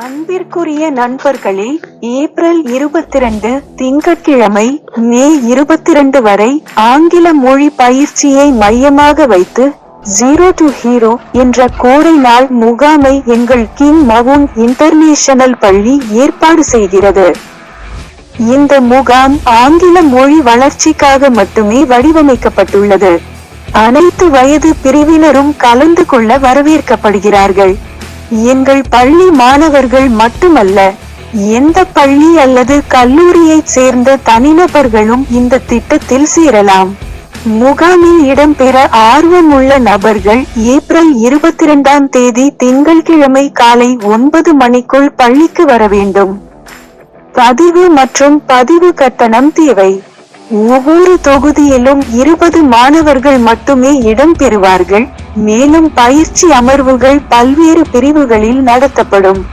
அன்பிற்குரிய நண்பர்களே ஏப்ரல் இருபத்திரண்டு திங்கட்கிழமை மே இருபத்திரண்டு வரை ஆங்கில மொழி பயிற்சியை மையமாக வைத்து ஜீரோ டு ஹீரோ என்ற கோடை நாள் முகாமை எங்கள் கிங் மவுன் இன்டர்நேஷனல் பள்ளி ஏற்பாடு செய்கிறது. இந்த முகாம் ஆங்கில மொழி வளர்ச்சிக்காக மட்டுமே வடிவமைக்கப்பட்டுள்ளது. அனைத்து வயது பிரிவினரும் கலந்து கொள்ள வரவேற்கப்படுகிறார்கள். எங்கள் பள்ளி மாணவர்கள் மட்டுமல்ல எந்த பள்ளி அல்லது கல்லூரியைச் சேர்ந்த தனிநபர்களும் இந்த திட்டத்தில் சேரலாம். முகாமில் இடம்பெற ஆர்வமுள்ள நபர்கள் ஏப்ரல் இருபத்தி இரண்டாம் தேதி திங்கள்கிழமை காலை ஒன்பது மணிக்குள் பள்ளிக்கு வர வேண்டும். பதிவு மற்றும் பதிவு கட்டணம் தேவை. ஒவ்வொரு தொகுதியிலும் இருபது மாணவர்கள் மட்டுமே இடம் பெறுவார்கள். மேலும் பயிற்சி அமர்வுகள் பல்வேறு பிரிவுகளில் நடத்தப்படும்.